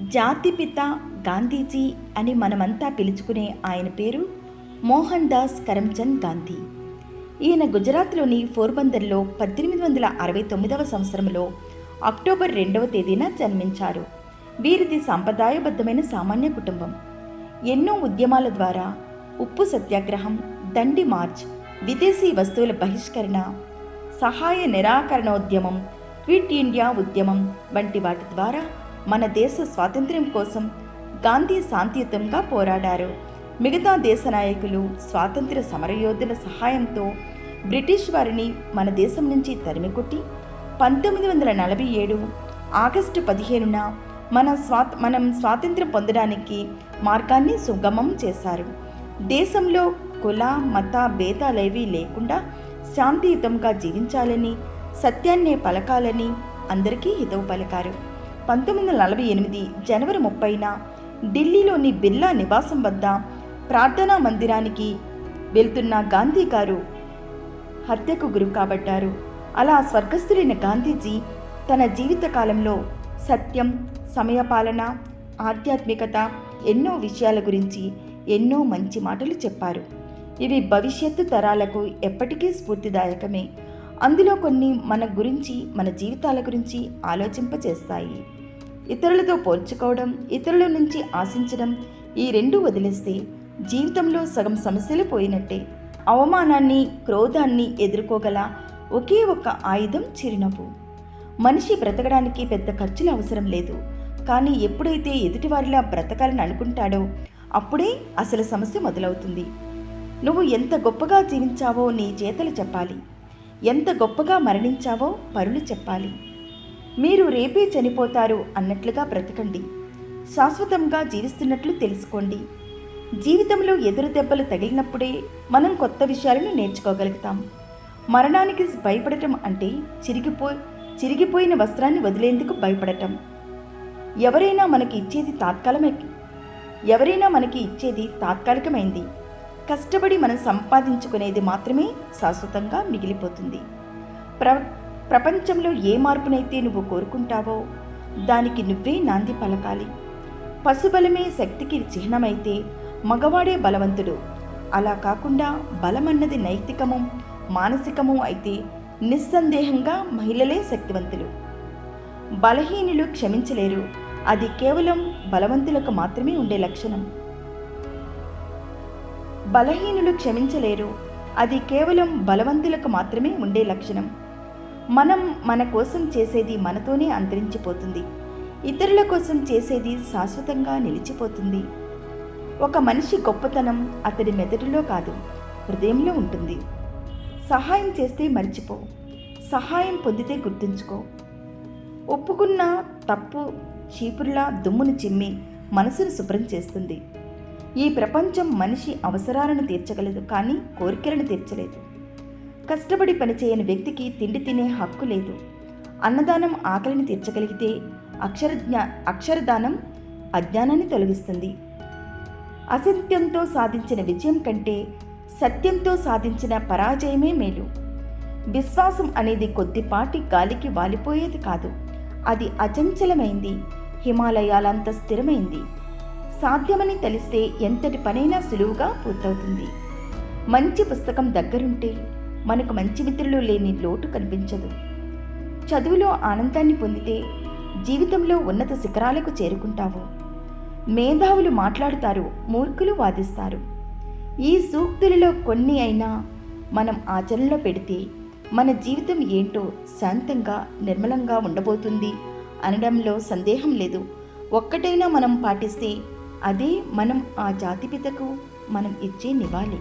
జాతిపిత గాంధీజీ అని మనమంతా పిలుచుకునే ఆయన పేరు మోహన్ దాస్ కరమ్చంద్ గాంధీ. ఈయన గుజరాత్లోని పోర్బందర్లో పద్దెనిమిది వందల అరవై తొమ్మిదవ సంవత్సరంలో అక్టోబర్ రెండవ తేదీన జన్మించారు. వీరిది సాంప్రదాయబద్ధమైన సామాన్య కుటుంబం. ఎన్నో ఉద్యమాల ద్వారా ఉప్పు సత్యాగ్రహం దండి మార్చ్ విదేశీ వస్తువుల బహిష్కరణ సహాయ నిరాకరణోద్యమం క్విట్ ఇండియా ఉద్యమం వంటి వాటి ద్వారా మన దేశ స్వాతంత్ర్యం కోసం గాంధీ శాంతియుతంగా పోరాడారు. మిగతా దేశ నాయకులు స్వాతంత్ర్య సమరయోధుల సహాయంతో బ్రిటిష్ వారిని మన దేశం నుంచి తరిమికొట్టి పంతొమ్మిది వందల నలభై ఏడు ఆగస్టు పదిహేనున మన స్వా మనం స్వాతంత్ర్యం పొందడానికి మార్గాన్ని సుగమం చేశారు. దేశంలో కుల మత భేదాలేవీ లేకుండా శాంతియుతంగా జీవించాలని సత్యాన్నే పలకాలని అందరికీ హితవు పలికారు. పంతొమ్మిది వందల నలభై ఎనిమిది జనవరి ముప్పైన ఢిల్లీలోని బిర్లా నివాసం వద్ద ప్రార్థనా మందిరానికి వెళ్తున్న గాంధీ గారు హత్యకు గురి కాబడ్డారు అలా స్వర్గస్థులైన గాంధీజీ తన జీవితకాలంలో సత్యం సమయపాలన ఆధ్యాత్మికత ఎన్నో విషయాల గురించి ఎన్నో మంచి మాటలు చెప్పారు. ఇవి భవిష్యత్తు తరాలకు ఎప్పటికీ స్ఫూర్తిదాయకమే. అందులో కొన్ని మన గురించి మన జీవితాల గురించి ఆలోచింపచేస్తాయి ఇతరులతో పోల్చుకోవడం ఇతరుల నుంచి ఆశించడం ఈ రెండు వదిలేస్తే జీవితంలో సగం సమస్యలు పోయినట్టే. అవమానాన్ని క్రోధాన్ని ఎదుర్కోగల ఒకే ఒక్క ఆయుధం చిరునవ్వు. మనిషి బ్రతకడానికి పెద్ద ఖర్చులు అవసరం లేదు. కానీ ఎప్పుడైతే ఎదుటివారిలా బ్రతకాలని అనుకుంటాడో అప్పుడే అసలు సమస్య మొదలవుతుంది. నువ్వు ఎంత గొప్పగా జీవించావో నీ చేతలు చెప్పాలి. ఎంత గొప్పగా మరణించావో పరులు చెప్పాలి. మీరు రేపే చనిపోతారు అన్నట్లుగా బ్రతకండి. శాశ్వతంగా జీవిస్తున్నట్లు తెలుసుకోండి. జీవితంలో ఎదురు దెబ్బలు తగిలినప్పుడే మనం కొత్త విషయాలను నేర్చుకోగలుగుతాం. మరణానికి భయపడటం అంటే చిరిగిపో చిరిగిపోయిన వస్త్రాన్ని వదిలేందుకు భయపడటం. ఎవరైనా మనకి ఇచ్చేది తాత్కాలమే ఎవరైనా మనకి ఇచ్చేది తాత్కాలికమైంది. కష్టపడి మనం సంపాదించుకునేది మాత్రమే శాశ్వతంగా మిగిలిపోతుంది. ప్ర ప్రపంచంలో ఏ మార్పునైతే నువ్వు కోరుకుంటావో దానికి నువ్వే నాంది పలకాలి. పశుబలమే శక్తికి చిహ్నమైతే మగవాడే బలవంతుడు. అలా కాకుండా బలమన్నది నైతికము మానసికము అయితే నిస్సందేహంగా మహిళలే శక్తివంతులు. బలహీనులు క్షమించలేరు. అది కేవలం బలవంతులకు మాత్రమే ఉండే లక్షణం. బలహీనులు క్షమించలేరు. అది కేవలం బలవంతులకు మాత్రమే ఉండే లక్షణం. మనం మన కోసం చేసేది మనతోనే అంతరించిపోతుంది. ఇతరుల కోసం చేసేది శాశ్వతంగా నిలిచిపోతుంది. ఒక మనిషి గొప్పతనం అతడి మెదడులో కాదు హృదయంలో ఉంటుంది. సహాయం చేస్తే మర్చిపో సహాయం పొందితే గుర్తుంచుకో. ఒప్పుకున్న తప్పు చీపురులా దుమ్మును చిమ్మి మనసును శుభ్రం చేస్తుంది. ఈ ప్రపంచం మనిషి అవసరాలను తీర్చగలదు కానీ కోరికలను తీర్చలేదు. కష్టపడి పనిచేయని వ్యక్తికి తిండి తినే హక్కు లేదు. అన్నదానం ఆకలిని తీర్చగలిగితే అక్షరజ్ఞా అక్షరదానం అజ్ఞానాన్ని తొలగిస్తుంది. అసత్యంతో సాధించిన విజయం కంటే సత్యంతో సాధించిన పరాజయమే మేలు. విశ్వాసం అనేది కొద్దిపాటి గాలికి వాలిపోయేది కాదు. అది అచంచలమైంది. హిమాలయాలంత స్థిరమైంది. సాధ్యమని తెలిస్తే ఎంతటి పనైనా సులువుగా పూర్తవుతుంది. మంచి పుస్తకం దగ్గరుంటే మనకు మంచి మిత్రులు లేని లోటు కనిపించదు. చదువులో ఆనందాన్ని పొందితే జీవితంలో ఉన్నత శిఖరాలకు చేరుకుంటావు. మేధావులు మాట్లాడుతారు మూర్ఖులు వాదిస్తారు. ఈ సూక్తులలో కొన్ని అయినా మనం ఆచరణలో పెడితే మన జీవితం ఏంటో శాంతంగా నిర్మలంగా ఉండబోతుంది అనడంలో సందేహం లేదు. ఒక్కటైనా మనం పాటిస్తే అదే మనం ఆ జాతిపితకు మనం ఇచ్చే నివాళి.